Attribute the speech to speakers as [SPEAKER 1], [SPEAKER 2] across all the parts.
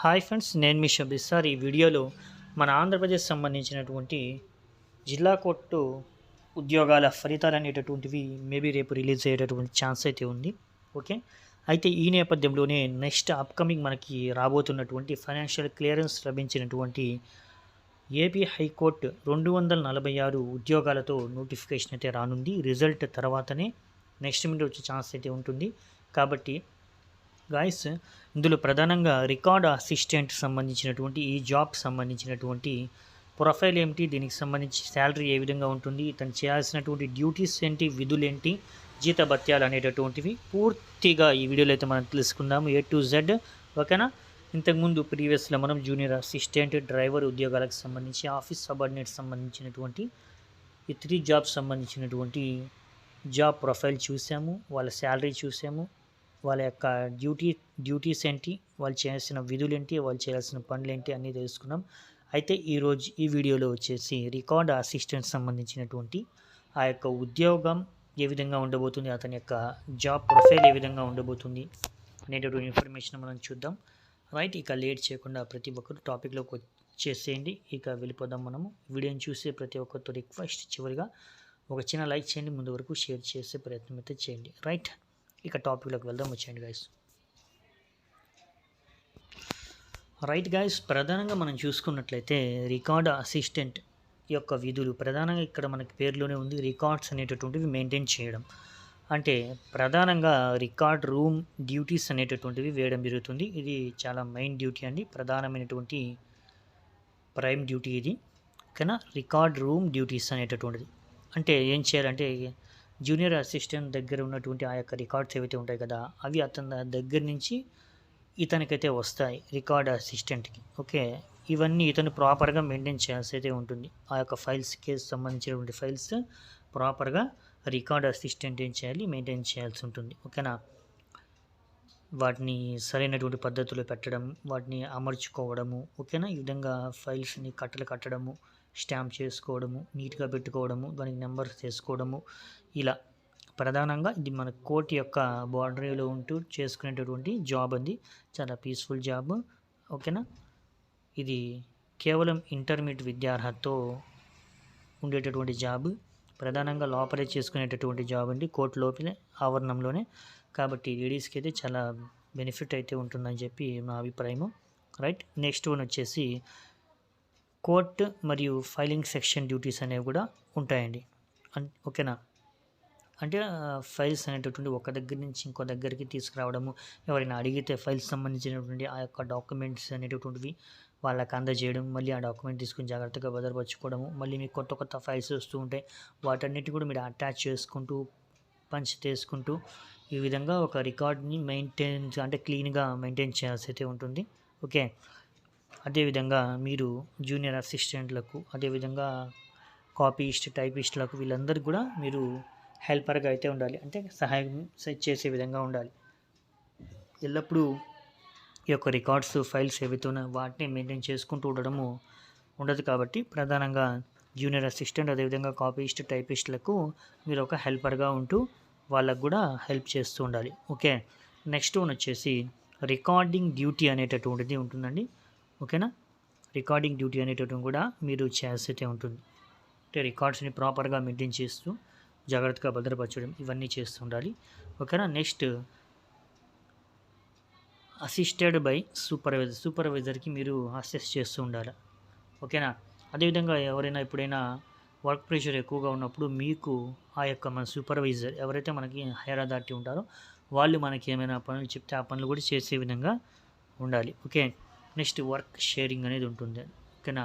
[SPEAKER 1] Hi friends నేను మీ Shab sir. ఈ వీడియోలో మన ఆంధ్రప్రదేశ్ సంబంధించినటువంటి జిల్లా కోర్టు ఉద్యోగాల ఫలితాలు అనేటటువంటివి మేబీ రేపు రిలీజ్ అయ్యేటటువంటి ఛాన్స్ అయితే ఉంది. ఓకే? అయితే ఈ నేపథ్యంలోనే నెక్స్ట్ అప్కమింగ్ మనకి రాబోతున్నటువంటి ఫైనాన్షియల్ క్లియరెన్స్ లభించినటువంటి ఏపీ హైకోర్టు రెండు వందల నలభై ఆరు ఉద్యోగాలతో నోటిఫికేషన్ అయితే రానుంది. రిజల్ట్ తర్వాతనే నెక్స్ట్ మినిట్ వచ్చే ఛాన్స్ అయితే ఉంటుంది. కాబట్టి గాయస్ ఇందులో ప్రధానంగా రికార్డ్ అసిస్టెంట్ సంబంధించినటువంటి ఈ జాబ్ సంబంధించినటువంటి ప్రొఫైల్ ఏమిటి? దీనికి సంబంధించి శాలరీ ఏ విధంగా ఉంటుంది? తను చేయాల్సినటువంటి డ్యూటీస్ ఏంటి? విధులు ఏంటి జీత భత్యాలు అనేటటువంటివి పూర్తిగా ఈ వీడియోలో అయితే మనం తెలుసుకుందాము ఏ టు జెడ్ ఓకేనా ఇంతకుముందు ప్రీవియస్లో మనం జూనియర్ అసిస్టెంట్ డ్రైవర్ ఉద్యోగాలకు సంబంధించి ఆఫీస్ సబార్డినేట్ సంబంధించినటువంటి ఈ త్రీ జాబ్స్ సంబంధించినటువంటి జాబ్ ప్రొఫైల్ చూసాము. వాళ్ళ శాలరీ చూసాము. వాళ్ళ యొక్క డ్యూటీ డ్యూటీస్ ఏంటి వాళ్ళు చేయాల్సిన విధులు ఏంటి వాళ్ళు చేయాల్సిన పనులు ఏంటి అన్నీ తెలుసుకున్నాం. అయితే ఈరోజు ఈ వీడియోలో వచ్చేసి రికార్డ్ అసిస్టెంట్ సంబంధించినటువంటి ఆ యొక్క ఉద్యోగం ఏ విధంగా ఉండబోతుంది అతని యొక్క జాబ్ ప్రొఫైల్ ఏ విధంగా ఉండబోతుంది అనేటటువంటి ఇన్ఫర్మేషన్ మనం చూద్దాం. రైట్ ఇక లేట్ చేయకుండా ప్రతి ఒక్కరు టాపిక్లోకి వచ్చేసేయండి. ఇక వెళ్ళిపోదాం మనము. వీడియోని చూసే ప్రతి ఒక్కరితో రిక్వెస్ట్ చివరిగా ఒక చిన్న లైక్ చేయండి ముందు వరకు షేర్ చేసే ప్రయత్నం అయితే చేయండి. రైట్ ఇక టాపిక్లోకి వెళ్దాం వచ్చేయండి గైస్ రైట్ గైస్ ప్రధానంగా మనం చూసుకున్నట్లయితే రికార్డ్ అసిస్టెంట్ యొక్క విధులు ప్రధానంగా ఇక్కడ మనకి పేరులోనే ఉంది రికార్డ్స్ అనేటటువంటివి మెయింటైన్ చేయడం. అంటే ప్రధానంగా రికార్డ్ రూమ్ డ్యూటీస్ అనేటటువంటివి వేయడం జరుగుతుంది. ఇది చాలా మెయిన్ డ్యూటీ అండి. ప్రధానమైనటువంటి ప్రైమ్ డ్యూటీ ఇది. ఓకేనా? రికార్డ్ రూమ్ డ్యూటీస్ అనేటటువంటిది. అంటే ఏం చేయాలంటే జూనియర్ అసిస్టెంట్ దగ్గర ఉన్నటువంటి ఆ యొక్క రికార్డ్స్ ఏవైతే ఉంటాయి కదా అవి అతని దగ్గర నుంచి ఇతనికైతే వస్తాయి రికార్డ్ అసిస్టెంట్కి. ఓకే? ఇవన్నీ ఇతను ప్రాపర్గా మెయింటైన్ చేయాల్సి అయితే ఉంటుంది. ఆ యొక్క ఫైల్స్కి సంబంధించినటువంటి ఫైల్స్ ప్రాపర్గా రికార్డ్ అసిస్టెంట్ ఏం చేయాలి? మెయింటైన్ చేయాల్సి ఉంటుంది. ఓకేనా? వాటిని సరైనటువంటి పద్ధతిలో పెట్టడం వాటిని అమర్చుకోవడము ఓకేనా? ఈ విధంగా ఫైల్స్ని కట్టలు కట్టడము స్టాంప్ చేసుకోవడము నీట్గా పెట్టుకోవడము దానికి నెంబర్స్ చేసుకోవడము ఇలా. ప్రధానంగా ఇది మన కోర్టు యొక్క బార్డరీలో ఉంటూ చేసుకునేటటువంటి జాబ్ అంది చాలా పీస్ఫుల్ జాబ్. ఓకేనా? ఇది కేవలం ఇంటర్మీడియట్ విద్యార్హతతో ఉండేటటువంటి జాబ్. ప్రధానంగా లోపలే చేసుకునేటటువంటి జాబ్ అండి. కోర్టు లోపలే ఆవరణంలోనే. కాబట్టి లేడీస్కి అయితే చాలా బెనిఫిట్ అయితే ఉంటుందని చెప్పి నా అభిప్రాయము. రైట్? నెక్స్ట్ వన్ వచ్చేసి కోర్ట్ మరియు ఫైలింగ్ సెక్షన్ డ్యూటీస్ అనేవి కూడా ఉంటాయండి. అన్ ఓకేనా? అంటే ఫైల్స్ అనేటటువంటి ఒక దగ్గర నుంచి ఇంకో దగ్గరికి తీసుకురావడము ఎవరైనా అడిగితే ఫైల్స్ సంబంధించినటువంటి ఆ యొక్క డాక్యుమెంట్స్ అనేటటువంటివి వాళ్ళకి అందజేయడం మళ్ళీ ఆ డాక్యుమెంట్ తీసుకుని జాగ్రత్తగా భద్రపరచుకోవడము మళ్ళీ మీకు కొత్త కొత్త ఫైల్స్ వస్తూ ఉంటాయి. వాటన్నిటి కూడా మీరు అటాచ్ చేసుకుంటూ పంచ్ చేసుకుంటూ ఈ విధంగా ఒక రికార్డ్ని మెయింటైన్ అంటే క్లీన్గా మెయింటైన్ చేయాల్సి అయితే ఉంటుంది. ఓకే? అదేవిధంగా మీరు జూనియర్ అసిస్టెంట్లకు అదేవిధంగా కాపీస్ట్ టైపిస్ట్లకు వీళ్ళందరికీ కూడా మీరు హెల్పర్గా అయితే ఉండాలి. అంటే సహాయం చేసే విధంగా ఉండాలి. ఎల్లప్పుడూ ఈ యొక్క రికార్డ్స్ ఫైల్స్ ఏవైతే వాటిని మెయింటైన్ చేసుకుంటూ ఉండడము ఉండదు కాబట్టి ప్రధానంగా జూనియర్ అసిస్టెంట్ అదేవిధంగా కాపీస్ట్ టైపిస్ట్లకు మీరు ఒక హెల్పర్గా ఉంటూ వాళ్ళకు కూడా హెల్ప్ చేస్తూ ఉండాలి. ఓకే. నెక్స్ట్ వన్ వచ్చేసి రికార్డింగ్ డ్యూటీ అనేటటువంటిది ఉంటుందండి. ఓకేనా? రికార్డింగ్ డ్యూటీ అనేటటువంటి కూడా మీరు చేస్తే ఉంటుంది. అంటే రికార్డ్స్ని ప్రాపర్గా మెయింటైన్ చేస్తూ జాగ్రత్తగా భద్రపరచడం ఇవన్నీ చేస్తూ ఉండాలి. ఓకేనా? నెక్స్ట్ అసిస్టెడ్ బై సూపర్వైజర్ సూపర్వైజర్కి మీరు అసెస్ చేస్తూ ఉండాలి. ఓకేనా? అదేవిధంగా ఎవరైనా ఎప్పుడైనా వర్క్ ప్రెషర్ ఎక్కువగా ఉన్నప్పుడు మీకు ఆ యొక్క మన సూపర్వైజర్ ఎవరైతే మనకి హైర్ అథారిటీ ఉంటారో వాళ్ళు మనకి ఏమైనా పనులు చెప్తే ఆ పనులు కూడా చేసే విధంగా ఉండాలి. ఓకే? నెక్స్ట్ వర్క్ షేరింగ్ అనేది ఉంటుంది. ఓకేనా?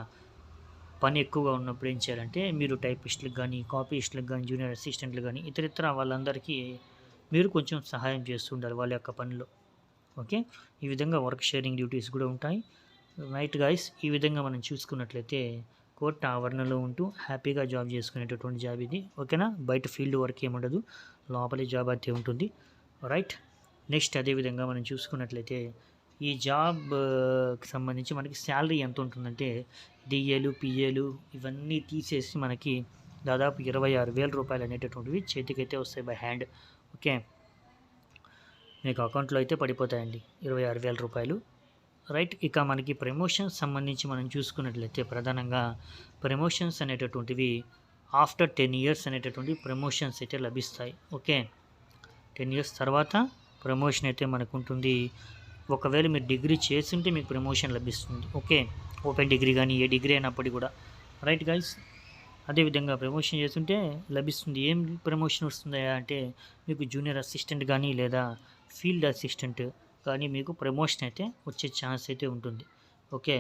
[SPEAKER 1] పని ఎక్కువగా ఉన్నప్పుడు ఏం చేయాలంటే మీరు టైపిస్టులకు కానీ కాపీస్టులకు కానీ జూనియర్ అసిస్టెంట్లు కానీ ఇతరితర వాళ్ళందరికీ మీరు కొంచెం సహాయం చేస్తూ ఉండాలి వాళ్ళ యొక్క పనిలో ఓకే? ఈ విధంగా వర్క్ షేరింగ్ డ్యూటీస్ కూడా ఉంటాయి. రైట్ గాయస్ ఈ విధంగా మనం చూసుకున్నట్లయితే కోర్టు ఆవరణలో ఉంటూ హ్యాపీగా జాబ్ చేసుకునేటటువంటి జాబ్ ఇది. ఓకేనా? బయట ఫీల్డ్ వర్క్ ఏముండదు లోపలే జాబ్ అయితే ఉంటుంది. రైట్? నెక్స్ట్ అదేవిధంగా మనం చూసుకున్నట్లయితే ఈ జాబ్కి సంబంధించి మనకి శాలరీ ఎంత ఉంటుందంటే డిఏలు పిఏలు ఇవన్నీ తీసేసి మనకి దాదాపు ఇరవై ఆరు వేల రూపాయలు అనేటటువంటివి చేతికైతే వస్తాయి బై హ్యాండ్ ఓకే? మీకు అకౌంట్లో అయితే పడిపోతాయండి. ఇరవై ఆరు వేల రూపాయలు. రైట్? ఇక మనకి ప్రమోషన్స్ సంబంధించి మనం చూసుకున్నట్లయితే ప్రధానంగా ప్రమోషన్స్ అనేటటువంటివి ఆఫ్టర్ టెన్ ఇయర్స్ అనేటటువంటి ప్రమోషన్స్ అయితే లభిస్తాయి. ఓకే? టెన్ ఇయర్స్ తర్వాత ప్రమోషన్ అయితే మనకు ఉంటుంది ఒకవేళ మీరు డిగ్రీ చేస్తుంటే మీకు ప్రమోషన్ లభిస్తుంది. ఓకే ఓపెన్ డిగ్రీ కానీ ఏ డిగ్రీ అయినప్పటికీ కూడా. రైట్ గైస్ అదేవిధంగా ప్రమోషన్ చేస్తుంటే లభిస్తుంది. ఏం ప్రమోషన్ వస్తుందా అంటే మీకు జూనియర్ అసిస్టెంట్ కానీ లేదా ఫీల్డ్ అసిస్టెంట్ కానీ మీకు ప్రమోషన్ అయితే వచ్చే ఛాన్స్ అయితే ఉంటుంది. ఓకే?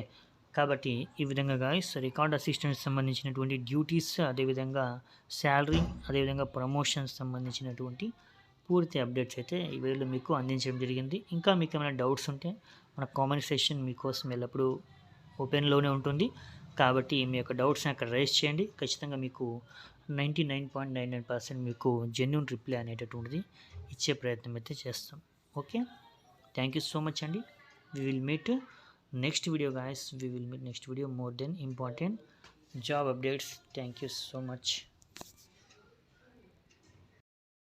[SPEAKER 1] కాబట్టి ఈ విధంగా గాయస్ రికార్డ్ అసిస్టెంట్ సంబంధించినటువంటి డ్యూటీస్ అదేవిధంగా శాలరీ అదేవిధంగా ప్రమోషన్ సంబంధించినటువంటి పూర్తి అప్డేట్స్ అయితే ఈ వీడియోలో మీకు అందించడం జరిగింది. ఇంకా మీకు ఏమైనా డౌట్స్ ఉంటే మన కామెంట్ సెషన్ మీకోసం ఎల్లప్పుడూ ఓపెన్లోనే ఉంటుంది. కాబట్టి మీ యొక్క డౌట్స్ని అక్కడ రైజ్ చేయండి. ఖచ్చితంగా మీకు ninety nine point nine nine percent మీకు జెన్యున్ రిప్లై అనేటటువంటిది ఇచ్చే ప్రయత్నం అయితే చేస్తాం. Okay? Thank you so much అండి. We will meet next video guys we will meet next video more then important job updates thank you so much